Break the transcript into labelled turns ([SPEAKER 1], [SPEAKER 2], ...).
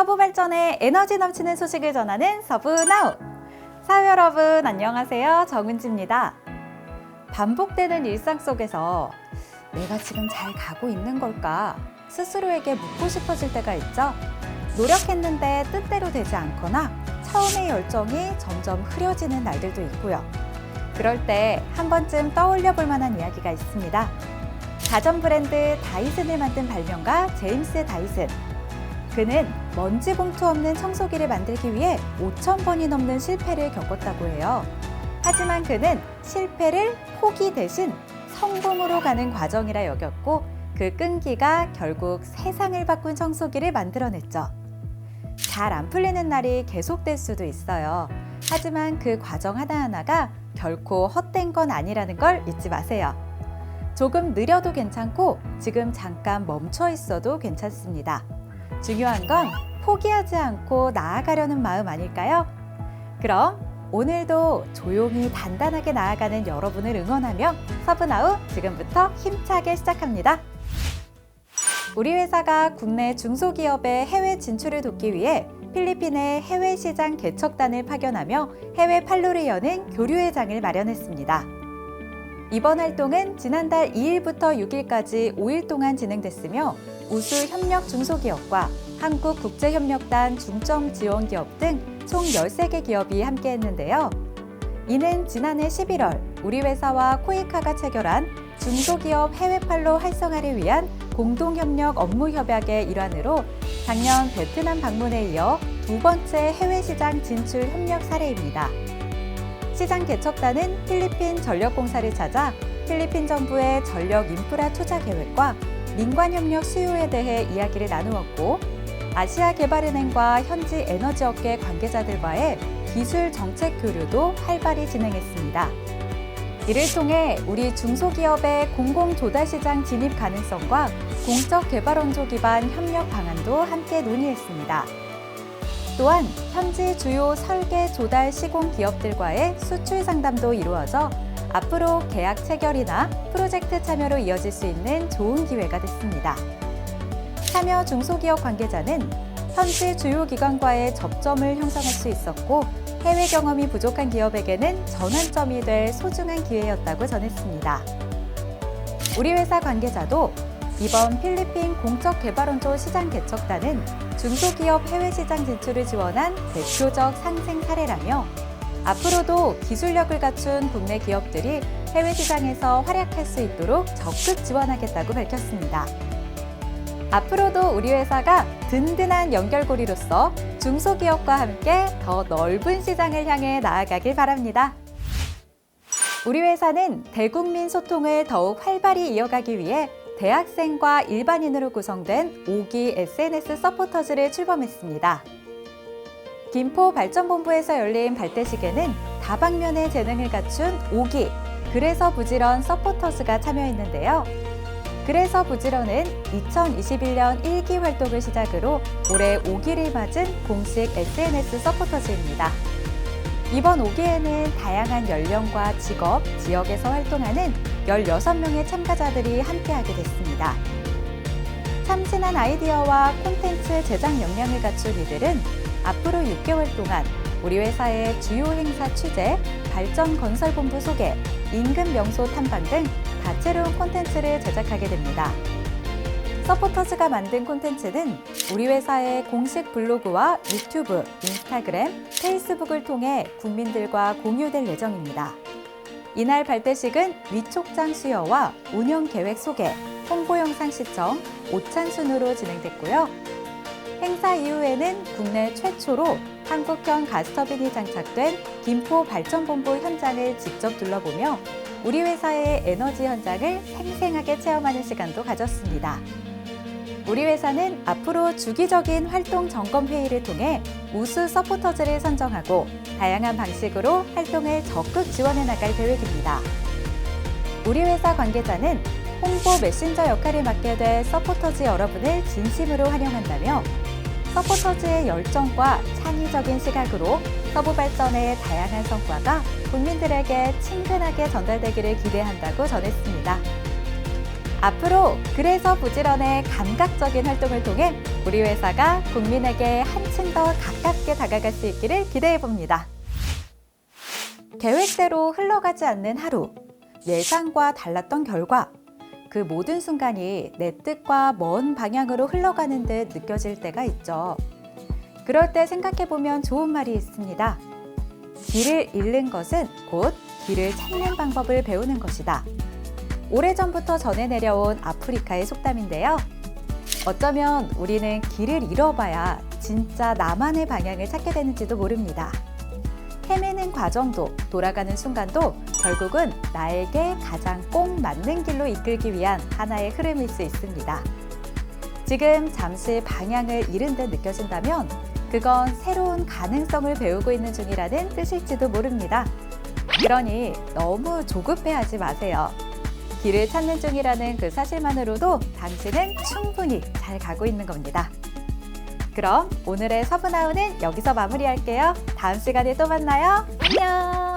[SPEAKER 1] 서부 발전의 에너지 넘치는 소식을 전하는 서부나우. 사회 여러분 안녕하세요. 정은지입니다. 반복되는 일상 속에서 내가 지금 잘 가고 있는 걸까 스스로에게 묻고 싶어질 때가 있죠. 노력했는데 뜻대로 되지 않거나 처음의 열정이 점점 흐려지는 날들도 있고요. 그럴 때 한 번쯤 떠올려 볼 만한 이야기가 있습니다. 가전 브랜드 다이슨을 만든 발명가 제임스 다이슨. 그는 먼지 봉투 없는 청소기를 만들기 위해 5천 번이 넘는 실패를 겪었다고 해요. 하지만 그는 실패를 포기 대신 성공으로 가는 과정이라 여겼고 그 끈기가 결국 세상을 바꾼 청소기를 만들어냈죠. 잘 안 풀리는 날이 계속될 수도 있어요. 하지만 그 과정 하나하나가 결코 헛된 건 아니라는 걸 잊지 마세요. 조금 느려도 괜찮고 지금 잠깐 멈춰 있어도 괜찮습니다. 중요한 건 포기하지 않고 나아가려는 마음 아닐까요? 그럼 오늘도 조용히 단단하게 나아가는 여러분을 응원하며 서브나우 지금부터 힘차게 시작합니다. 우리 회사가 국내 중소기업의 해외 진출을 돕기 위해 필리핀의 해외 시장 개척단을 파견하며 해외 판로를 여는 교류회장을 마련했습니다. 이번 활동은 지난달 2일부터 6일까지 5일 동안 진행됐으며 우수 협력 중소기업과 한국국제협력단 중점 지원기업 등 총 13개 기업이 함께했는데요. 이는 지난해 11월 우리 회사와 코이카가 체결한 중소기업 해외 판로 활성화를 위한 공동협력 업무 협약의 일환으로 작년 베트남 방문에 이어 두 번째 해외 시장 진출 협력 사례입니다. 시장 개척단은 필리핀 전력공사를 찾아 필리핀 정부의 전력 인프라 투자 계획과 민관 협력 수요에 대해 이야기를 나누었고 아시아 개발은행과 현지 에너지 업계 관계자들과의 기술 정책 교류도 활발히 진행했습니다. 이를 통해 우리 중소기업의 공공 조달 시장 진입 가능성과 공적 개발 원조 기반 협력 방안도 함께 논의했습니다. 또한 현지 주요 설계 조달 시공 기업들과의 수출 상담도 이루어져 앞으로 계약 체결이나 프로젝트 참여로 이어질 수 있는 좋은 기회가 됐습니다. 참여 중소기업 관계자는 현지 주요 기관과의 접점을 형성할 수 있었고 해외 경험이 부족한 기업에게는 전환점이 될 소중한 기회였다고 전했습니다. 우리 회사 관계자도 이번 필리핀 공적개발원조 시장 개척단은 중소기업 해외 시장 진출을 지원한 대표적 상생 사례라며 앞으로도 기술력을 갖춘 국내 기업들이 해외 시장에서 활약할 수 있도록 적극 지원하겠다고 밝혔습니다. 앞으로도 우리 회사가 든든한 연결고리로서 중소기업과 함께 더 넓은 시장을 향해 나아가길 바랍니다. 우리 회사는 대국민 소통을 더욱 활발히 이어가기 위해 대학생과 일반인으로 구성된 5기 SNS 서포터즈를 출범했습니다. 김포 발전본부에서 열린 발대식에는 다방면의 재능을 갖춘 5기, 그래서 부지런 서포터즈가 참여했는데요. 그래서 부지런은 2021년 1기 활동을 시작으로 올해 5기를 맞은 공식 SNS 서포터즈입니다. 이번 5기에는 다양한 연령과 직업, 지역에서 활동하는 16명의 참가자들이 함께하게 됐습니다. 참신한 아이디어와 콘텐츠 제작 역량을 갖춘 이들은 앞으로 6개월 동안 우리 회사의 주요 행사 취재, 발전 건설본부 소개, 임금 명소 탐방 등 다채로운 콘텐츠를 제작하게 됩니다. 서포터즈가 만든 콘텐츠는 우리 회사의 공식 블로그와 유튜브, 인스타그램, 페이스북을 통해 국민들과 공유될 예정입니다. 이날 발대식은 위촉장 수여와 운영 계획 소개, 홍보 영상 시청, 오찬 순으로 진행됐고요. 행사 이후에는 국내 최초로 한국형 가스터빈이 장착된 김포 발전본부 현장을 직접 둘러보며 우리 회사의 에너지 현장을 생생하게 체험하는 시간도 가졌습니다. 우리 회사는 앞으로 주기적인 활동 점검 회의를 통해 우수 서포터즈를 선정하고 다양한 방식으로 활동을 적극 지원해 나갈 계획입니다. 우리 회사 관계자는 홍보 메신저 역할을 맡게 될 서포터즈 여러분을 진심으로 환영한다며 서포터즈의 열정과 창의적인 시각으로 서부 발전의 다양한 성과가 국민들에게 친근하게 전달되기를 기대한다고 전했습니다. 앞으로 그래서 부지런의 감각적인 활동을 통해 우리 회사가 국민에게 한층 더 가깝게 다가갈 수 있기를 기대해 봅니다. 계획대로 흘러가지 않는 하루, 예상과 달랐던 결과, 그 모든 순간이 내 뜻과 먼 방향으로 흘러가는 듯 느껴질 때가 있죠. 그럴 때 생각해 보면 좋은 말이 있습니다. 길을 잃는 것은 곧 길을 찾는 방법을 배우는 것이다. 오래전부터 전해 내려온 아프리카의 속담인데요. 어쩌면 우리는 길을 잃어봐야 진짜 나만의 방향을 찾게 되는지도 모릅니다. 헤매는 과정도 돌아가는 순간도 결국은 나에게 가장 꼭 맞는 길로 이끌기 위한 하나의 흐름일 수 있습니다. 지금 잠시 방향을 잃은 듯 느껴진다면 그건 새로운 가능성을 배우고 있는 중이라는 뜻일지도 모릅니다. 그러니 너무 조급해하지 마세요. 길을 찾는 중이라는 그 사실만으로도 당신은 충분히 잘 가고 있는 겁니다. 그럼 오늘의 서브나우는 여기서 마무리할게요. 다음 시간에 또 만나요. 안녕!